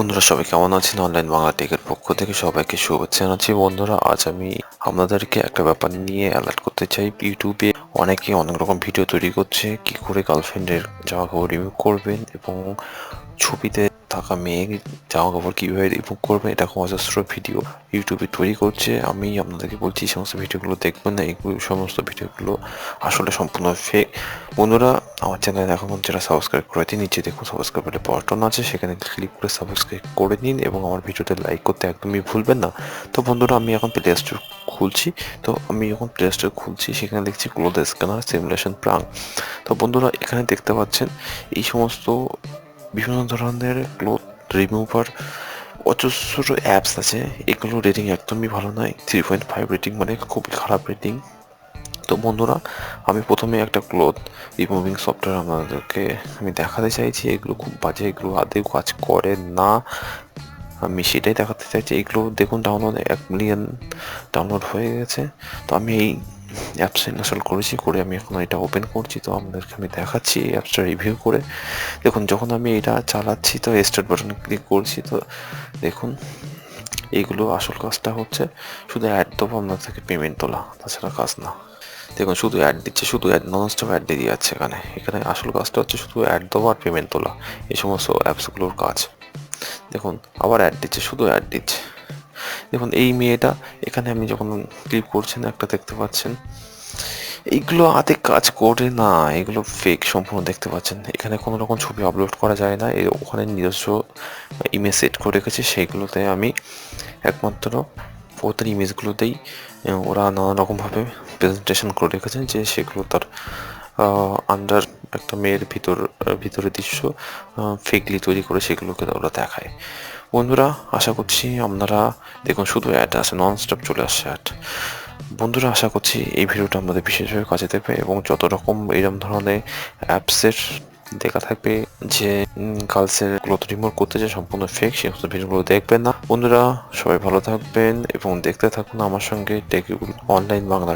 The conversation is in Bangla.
বন্ধুরা, সবাই কেমন আছেন? অনলাইন বাংলা টেকের পক্ষ থেকে সবাইকে শুভেচ্ছা জানাচ্ছি। বন্ধুরা, আজ আমি আপনাদেরকে একটা ব্যাপার নিয়ে অ্যালার্ট করতে চাই। ইউটিউবে অনেকে অনেক রকম ভিডিও তৈরি করছে। কি করে গার্লফ্রেন্ডের জামা কাপড় রিমুভ করবেন এবং ছবিতে থাকা মেয়ে জামা কাপড় কীভাবে রিমুভ এটা খুব অজস্র ভিডিও। ইউটিউবে তৈরি করছে, আমি আপনাদেরকে বলছি, এই সমস্ত ভিডিওগুলো দেখবেন না এগুলো সমস্ত ভিডিওগুলো আসলে সম্পূর্ণ ফেক বন্ধুরা, আমার চ্যানেল এখন যারা সাবস্ক্রাইব করে করেছে নিচে দেখুন সাবস্ক্রাইব বলে বাটন আছে, সেখানে ক্লিক করে সাবস্ক্রাইব করে নিন এবং আমার ভিডিওতে লাইক করতে একদমই ভুলবেন না। তো বন্ধুরা, আমি এখন প্লে স্টোর খুলছি, তো আমি যখন প্লে স্টোর খুলছি, সেখানে দেখছি ক্লোথ স্ক্যানার সিমুলেশন প্রাং তো বন্ধুরা, এখানে দেখতে পাচ্ছেন, এই সমস্ত বিভিন্ন ধরনের ক্লোথ রিমুভার অজস্র অ্যাপস আছে। এগুলো রেটিং একদমই ভালো নয়। থ্রি পয়েন্ট ফাইভ রেটিং মানে খুবই খারাপ রেটিং তো বন্ধুরা, আমি প্রথমে একটা ক্লোথ রিমুভিং সফটওয়্যার আমাদেরকে আমি দেখাতে চাইছি। এগুলো খুব বাজে, এগুলো আদৌ কাজ করে না। আমি সেটাই দেখাতে চাইছি। এগুলো দেখুন ডাউনলোড এক মিলিয়ন ডাউনলোড হয়ে গেছে। তো আমি এই অ্যাপসটা ইনস্টল করেছি, করে আমি এখন এটা ওপেন করছি, তো আপনাদেরকে আমি দেখাচ্ছি এই অ্যাপসটা রিভিউ করে। দেখুন, যখন আমি এটা চালাচ্ছি, তো স্টার্ট বাটনে ক্লিক করছি, তো দেখুন, এইগুলো আসল কাজটা হচ্ছে শুধু অ্যাড দেবো আপনার থেকে পেমেন্ট তোলা, তাছাড়া কাজ না। দেখুন, শুধু অ্যাড দিচ্ছে, শুধু অ্যাড নন স্টপ অ্যাড দিয়ে যাচ্ছে এখানে। এখানে আসল কাজটা হচ্ছে শুধু অ্যাড দেবো আর পেমেন্ট তোলা, এই সমস্ত অ্যাপসগুলোর কাজ। দেখুন, আবার অ্যাড দিচ্ছে, শুধু অ্যাড দিচ্ছে। দেখুন, এই মেয়েটা, এখানে আমি যখন ক্লিপ করছেন, একটা দেখতে পাচ্ছেন। এইগুলো হাতে কাজ করে না, এগুলো ফেক সম্পূর্ণ দেখতে পাচ্ছেন। এখানে কোনো রকম ছবি আপলোড করা যায় না। ওখানে নিজস্ব ইমেজ সেট করে রেখেছে, সেইগুলোতে আমি একমাত্র ওদের ইমেজগুলোতেই ওরা নানা রকমভাবে প্রেজেন্টেশন করে রেখেছেন যে সেগুলো তার আন্ডার একটা মেয়ের ভিতর ভিতরের দৃশ্য ফেকলি তৈরি করে সেগুলোকে ওরা দেখায়। বন্ধুরা, আশা করছি আপনারা, দেখুন, শুধু অ্যাড আছে নন স্টপ চলে আসছে অ্যাড বন্ধুরা, আশা করছি এই ভিডিওটা আমাদের বিশেষভাবে কাজে দেবে এবং যত রকম এরকম ধরনের অ্যাপসের দেখা থাকবে, যে গার্লসের ক্লোথ রিমুভ করতে যে সম্পূর্ণ ফেক সেই সমস্ত ভিডিওগুলো দেখবেন না। বন্ধুরা, সবাই ভালো থাকবেন এবং দেখতে থাকুন আমার সঙ্গে টেক অনলাইন বাংলা